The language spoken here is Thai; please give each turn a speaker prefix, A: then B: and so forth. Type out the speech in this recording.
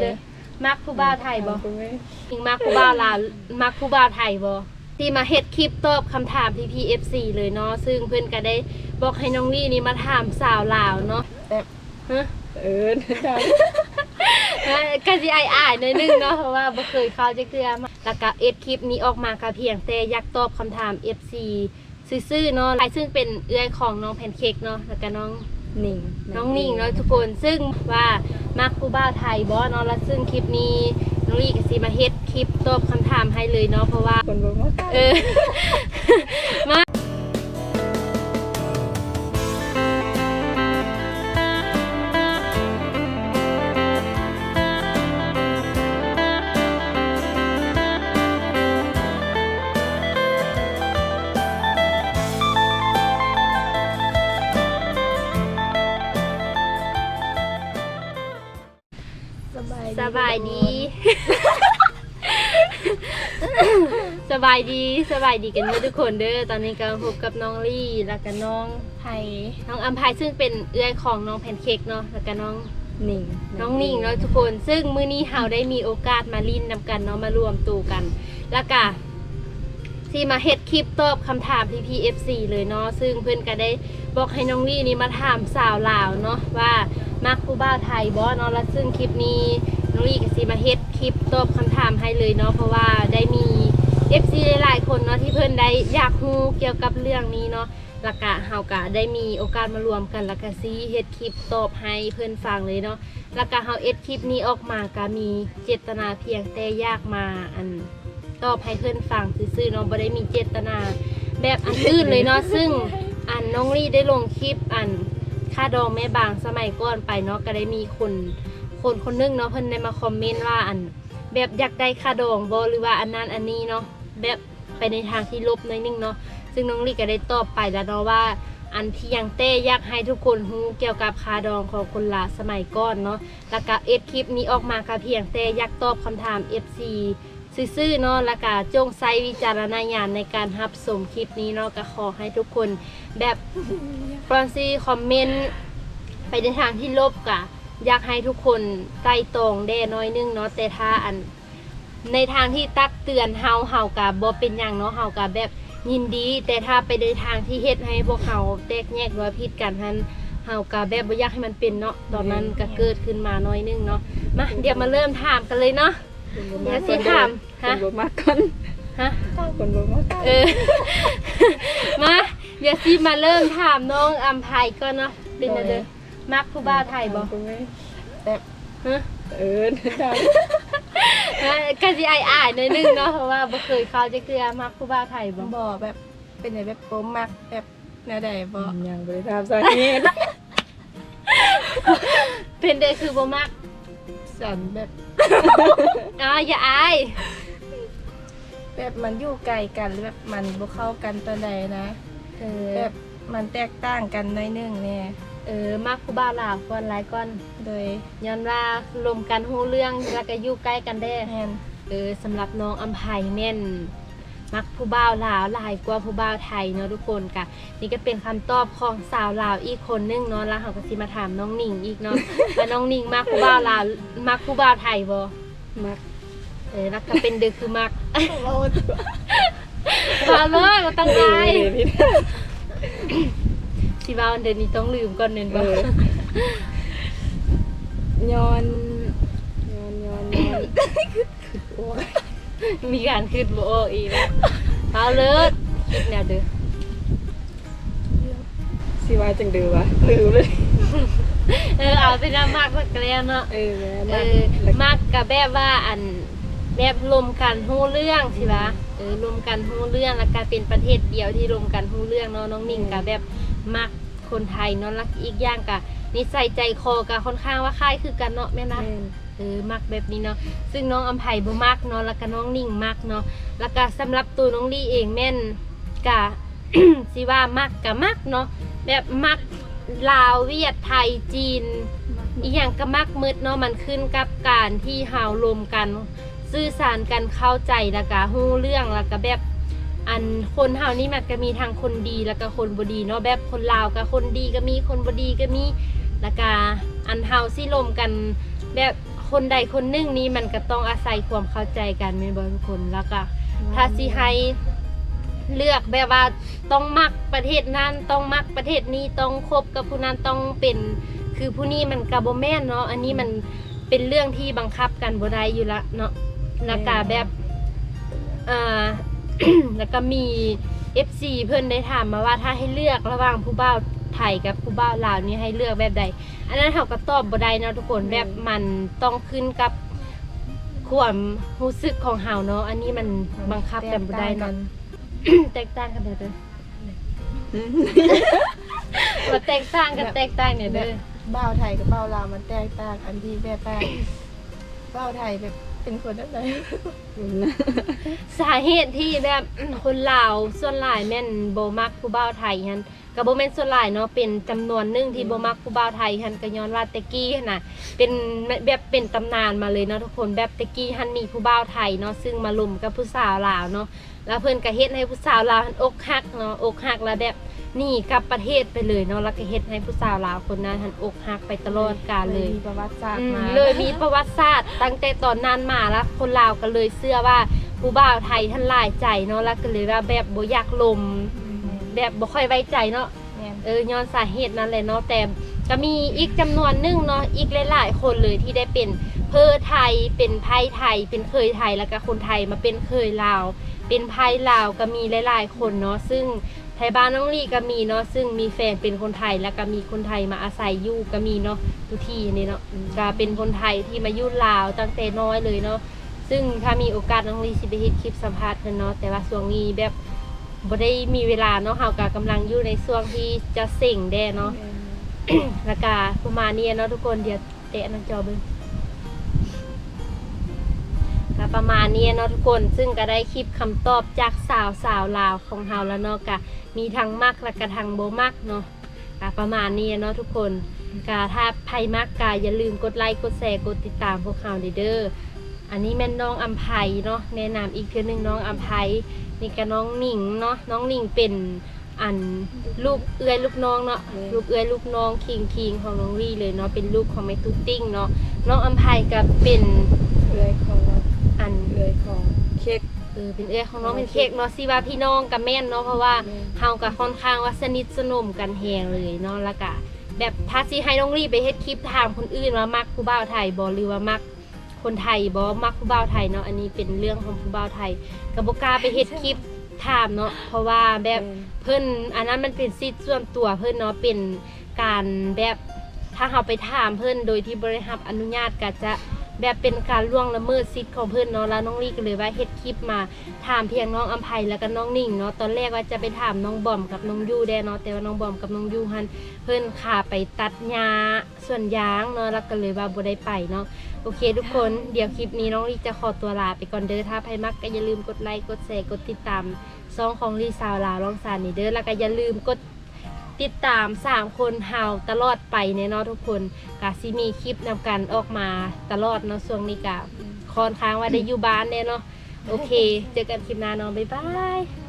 A: เด้อมักผู้บ่าวไทยบ่ยิงมักผู้บ่าวลาวมักผู้บ่าวไทยบ่ที่มาเฮ็ดคลิปตอบคำถามพี่พี FC เลยเนาะซึ่งเพิ่นก็ได้บอกให้น้องลี่นี่มาถามสาวลาวเนาะ
B: แบบ
A: ฮะ
B: เอิญจัง
A: ก็สิอายๆหน่อยนึงเนาะเพราะว่าบ่เคยเข้าจักเทื่อมาแล้วก็เอ็ดคลิปนี้ออกมาก็เพียงแต่อยากตอบคำถาม FC ซื่อๆเนาะซึ่งเป็นเอื้อยของน้องแพนเค้กเนาะแล้วก็น้อง
B: หนิง
A: น้องนิ่งเนาะทุกคนซึ่งว่ามักผู้บ่าวไทยบอเนาะแล้วซึ่งคลิปนี้น้องลี่กับซีมาเฮ็ดคลิปตอบคำถามให้เลยเนาะเพราะว่า
B: คนบอกว่า
A: เออายดี สบายดีสบายดีกันเด้อทุกคนเด้อตอนนี้กำลังพบกับน้องลี่แล้วก็น้อง
B: ไทย
A: น้องอัมพายซึ่งเป็นเอื้อยของน้องแพนเค้กเนาะแล้วก็น้อง
B: หนิง
A: น้องนิ่งเนาะทุกคน ซึ่งมื้อนี้เฮาได้มีโอกาสมาลินนำกันเนาะมารวมตัวกัน แล้วก็ที่มาเฮ็ดคลิปตอบคำถามพี่พี FC เลยเนาะซึ่งเพื่อนก็ได้บอกให้น้องลี่นี่มาถามสาวลาวเนาะว่ามักผู้บ่าวไทยบ่เนาะแล้วซึ่งคลิปนี้ น้องลี่ก็สิมาเฮ็ดคลิปตอบคำถามให้เลยเนาะเพราะว่าได้มี FC หลายๆคนเนาะที่เพื่อนได้อยากรู้เกี่ยวกับเรื่องนี้เนาะแล้วก็เฮาก็ได้มีโอกาสมารวมกันแล้วก็ซีเฮ็ดคลิปตอบให้เพื่อนฟังเลยเนาะแล้วก็เฮาเอ็ดคลิปนี้ออกมาก็มีเจตนาเพียงแต่อยากมาอันตอบให้เพื่อนฟังซื่อๆเนาะบ่ได้มีเจตนา แบบอันอื่นเลยเนาะซึ่งอันน้องลี่ได้ลงคลิปอันค่าดองแม่บางสมัยก่อนไปเนาะก็ได้มีคน คนคนหนึงเนาะเพิ่นได้มาคอมเมนต์ว่าอัน แบบอยากได้ค่าดองบ่หรือว่าอันนั้นอันนี้เนาะแบบไปในทางที่ลบหน่อยนึงเนาะซึ่งน้องลี่ก็ได้ตอบไปแล้วเนาะว่า อันเพียงเต้อยากให้ทุกคนรู้เกี่ยวกับคาดองของคนละสมัยก่อนเนาะแล้วก็เอฟคลิปนี้ออกมาก็เพียงแต่อยากตอบคำถาม FC ซื่อๆเนาะแล้วก็จงใช้วิจารณญาณในการรับชมคลิปนี้เนาะก็ขอให้ทุกคนแบบฟรอนซี่คอมเมนต์ไปในทางที่ลบกะ อยากให้ทุกคนไต่ตรองแด่น้อยนึงเนาะแต่ถ้าอัน ในทางที่ตักเตือนเฮาเฮากะบ่เป็นอย่างเนาะเฮากะแบบยินดี แต่ถ้าไปในทางที่เฮ็ดให้พวกเฮาแตกแยกหรือว่าผิดกันทันเฮากะแบบบ่อยากให้มันเป็นเนาะตอนนั้นก็เกิดขึ้นมาน้อยนึงเนาะมาเดี๋ยวมาเริ่มถามกันเลยเนาะเดี๋ยวสิถาม
B: ค
A: ฮะ
B: นบอกมากก่อน
A: ฮะ
B: คนบอกมาก
A: เออมาเดี๋ยวสิมาเริ่มถามน้องอัมภัยก่อนเนาะเป็นอะไร มักผู้บ่าวไทยบ่
B: แบบ
A: ฮะ
B: เอิญจัง
A: ก็สิอายๆหน่อยนึงเนาะเพราะว่าบ่เคยเข้าจักเทื่อมักผู้บ่าวไทยบ่
B: บ่แบบเป็นอะไรแบบโปมมักแบบแนวใดบ่ยังบ่ได้ทราบสาเหตุ
A: เป็นเด้อคือบ่มัก
B: สันแบบ
A: อ๋ออย่าอาย
B: แบบมันอยู่ไกลกันหรือแบบมันบ่เข้ากันปานใดนะ
A: เออ
B: แบบมันแตกต่างกันหน้อยหนึงเนี่ย
A: เออมักผู้บ่าวลาวก่อนหลายก่อน
B: โดย
A: ย้อนว่ารวมกันฮู้เรื่องแล้วก็อยู่ใกล้กันแด้
B: แม่น
A: เออสำหรับน้องอัมภัยแม่นมักผู้บ่าวลาวหลายกว่าผู้บ่าวไทยเนาะทุกคนกะนี่ก็เป็นคำตอบของสาวลาวอีกคนนึงเนาะแล้วเขาก็สิมาถามน้องหนิงอีกเนาะ ว่าน้องหนิงมักผู้บ่าวลาวมักผู้บ่าวไทยบ่
B: มัก
A: เออแล้วก็เป็นเด็กคือมัก
B: โอ้ตัว
A: มาเลยมาตั้งใจ
B: เออ พี่
A: สิว่าวันเดือนนี้ต้องลืมก่อนเน้น
B: เอ
A: บ่
B: อย้อนย้อนย้อนย้อนโอ้ย
A: มีการคิดบ่ออกอีกแล้วเอาเลยคิดแนวเด้อ
B: สิว่าจังดือวะลืมเลย
A: เออเอาเป็นว่ามักสักแล้วเนาะ
B: เออแม่
A: เอ
B: มัก
A: อ
B: แล้ว
A: มักกับแบบว่าอันแบบรวมกันฮู้เรื่องใช่ปะเออรวมกันฮู้เรื่องแล้วก็เป็นประเทศเดียวที่รวมกันฮู้เรื่องเนาะน้องนิ่งกับแบบมัก คนไทยเนาะแลักอีกอย่างกับนิสัยใจคอกับค่อนข้างว่าคล้ายคือกันเนาะแม่นะ
B: แม่น
A: เออมักแบบนี้เนาะซึ่งน้องอำไผ่บ่มักเนาะแล้วก็น้องนิ่งมักเนาะแล้วก็สำหรับตัวน้องลี่เองแม่นกะสิว่ามักกะมักเนาะแบบมักลาวเวียดไทยจีนอีกอย่างก็มักมืดเนาะมันขึ้นกับการที่เฮารวมกัน สื่อสารกันเข้าใจแล้วก็ฮู้เรื่องแล้วก็แบบ อันคนเฮานี่มันก็มีทางคนดีแล้วก็คนบดีเนาะแบบคนลาวก็คนดีก็มีคนบดีก็มีแล้วก็อันเฮาสิรวมกันแบบคนใดคนหนึ่งนี้มันก็ต้องอาศัยความเข้าใจกันแม่นบ่ทุกคนแล้วก็ถ้าสิให้เลือกแบบว่าต้องมักประเทศนั้นต้องมักประเทศนี้ต้องคบกับผู้นั้นต้องเป็นคือผู้นี้มันกะบ่แม่นเนาะอันนี้มันเป็นเรื่องที่บังคับกันบ่ได้อยู่ละเนาะแล้วก็แบบอ่า แล้วก็มี FC เพิ่นได้ถามมาว่าถ้าให้เลือกระหว่างผู้บ่าวไทยกับผู้บ่าวลาวนี่ให้เลือกแบบใด อันนั้นเขาก็ตอบบ่ได้เนาะทุกคนแบบมันต้องขึ้นกับความรู้สึกของเฮาเนาะอันนี้มันบังคับกันบ่ได้เนาะแตกต่างกันเด้อเด้อว่าแตกต่างกันแตกต่างเนี่ยเด้อ
B: บ้าวไทยกับบ้าวลาวมันแตกต่างอันที่แบบว่าบ้าวไทยแบบ เป็นคนแบบไหน
A: สาเหตุที่แบบคนลาวส่วนหลายแม่นบ่มักผู้บ่าวไทยฮันก็บ่แม่นส่วนหลายเนาะเป็นจำนวนหนึงที่บ่มักผู้บ่าวไทยฮันก็ย้อนว่าแตะกี้หั้นน่ะเป็นแบบเป็นตำนานมาเลยเนาะทุกคนแบบแตะกี้ฮันมีผู้บ่าวไทยเนาะซึ่งมาลุมกับผู้สาวลาวเนาะแล้วเพิ่นก็เฮ็ดให้ผู้สาวลาวหันอกหักเนาะอกหักแล้วแบบ หนี่กลับประเทศไปเลยเนาะแล้วก็เฮ็ดให้ผู้สาวลาวคนนั้นหันอกหักไปตลอดกาลเลย
B: มีประวัติศาสต
A: อื
B: ร์
A: ม
B: มา
A: เลยมีประวัติศาสตร์ตั้งแต่ตอนนั้นมาแล้วคนลาวก็เลยเชื่อว่าผู้บ่าวไทยท่านหลายใจเนาะแล้วก็เลยว่าแบบบ่อยากลม แบบบ่ค่อยไว้ใจเนาะ
B: แม่น
A: เออย้อนสาเหตุนั้นเลยเนาะแต่ก็มีอีกจำนวนหนึงเนาะอีกหลายๆคนเลยที่ได้เป็นเพอไทยเป็นไพไทย เป็นเคยไทยแล้วก็คนไทยมาเป็นเคยลาว เป็นไพลาวก็มีหลายๆคนเนาะซึ่ง ไทยบ้านน้องลี่ก็มีเนาะซึ่งมีแฟนเป็นคนไทยแล้วก็มีคนไทยมาอาศัยอยู่ก็มีเนาะทุกที่นี่เนาะก็เป็นคนไทยที่มาอยู่ลาวตั้งแต่น้อยเลยเนาะซึ่งถ้ามีโอกาสน้องลี่สิไปเฮ็ดคลิปสัมภาษณ์เพิ่นเนาะแต่ว่าช่วงนี้แบบบ่ได้มีเวลาเนาะเฮาก็กำลังอยู่ในช่วงที่จะเส่งแด้เนาะแล้วก็ประมาณนี้เนาะทุกคนเดี๋ยวเตะน้องจอเบิ่งก็ ประมาณนี้เนาะทุกคน ซึ่งก็ได้คลิปคำตอบจากสาวสาวลาวของเฮาแล้วเนาะก็มีทั้งมักและก็ทั้งบ่มักเนาะก็ประมาณนี้เนาะทุกคนก็ถ้าใครมักก็อย่าลืมกดไลค์กดแชร์กดติดตามพวกเขาเด้ออันนี้แม่นน้องอัมไพเนาะแนะนำอีกเทื่อหนึ่งน้องอัมไพนี่ก็น้องหนิงเนาะน้องหนิงเป็นอันลูกเอื้อยลูกน้องเนาะลูกเอื้อยลูกน้องคิงคิงของน้องรี่เลยเนาะเป็นลูกของแม่ตุ๊ติ้งเนาะน้องอัมไพก็เป็น
B: เอื้อยของ
A: น
B: เอื้อยของเค้ก
A: เออเป็นเอื้อยของน้องเป็นเค้กเนาะสิว่าพี่น้องกับแม่นเนาะเพราะว่า
B: แม่น
A: เฮาก็ค่อนข้างว่าสนิทสนมกันแฮงเลยเนาะแล้วก็แบบถ้าสิให้น้องรีไปเฮ็ดคลิปถามคนอื่นว่ามักผู้บ่าวไทยบ่หรือว่ามักคนไทยบ่มักผู้บ่าวไทยเนาะอันนี้เป็นเรื่องของผู้บ่าวไทยก็บ่กล้าไปเฮ็ดคลิปถามเนาะเพราะว่าแบบเพิ่นอันนั้นมันเป็นสิทธิ์ส่วนตัวเพิ่นเนาะเป็นการแบบถ้าเฮาไปถามเพิ่นโดยที่บ่ได้รับอนุญาตก็จะ แบบเป็นการล่วงละเมิดสิทธิ์ของเพิ่อนเนาะแล้วน้องลีก็เลยว่าเฮ็ดคลิปมาถามเพียงน้องอัมภัยแล้วก็น้องนิ่งเนาะตอนแรกว่าจะไปถามน้องบอมกับน้องยูแด้เนาะแต่ว่าน้องบอมกับน้องยูหันเพิ่อนขาไปตัดหญ้าส่วนยางเนาะแล้วก็เลยว่าบ่ได้ไปเนาะโอเคทุกคนเดี๋ยวคลิปนี้น้องลีจะขอตัวลาไปก่อนเด้อถ้าใครมักก็อย่าลืมกดไลค์กดแชร์กดติดตามซองของลีสาวลาวลองสารนี่เด้อแล้วก็อย่าลืมกด ติดตามสามคนเฮาตลอดไปเนเนาะทุกคนกะซิมีคลิปนำกันออกมาตลอดเนาะช่วงนี้กะค่อนข้างว่าได้อยู่บ้านเนี่ยเนาะโอเค เจอกันคลิปหน้าเน้องบ๊ายบาย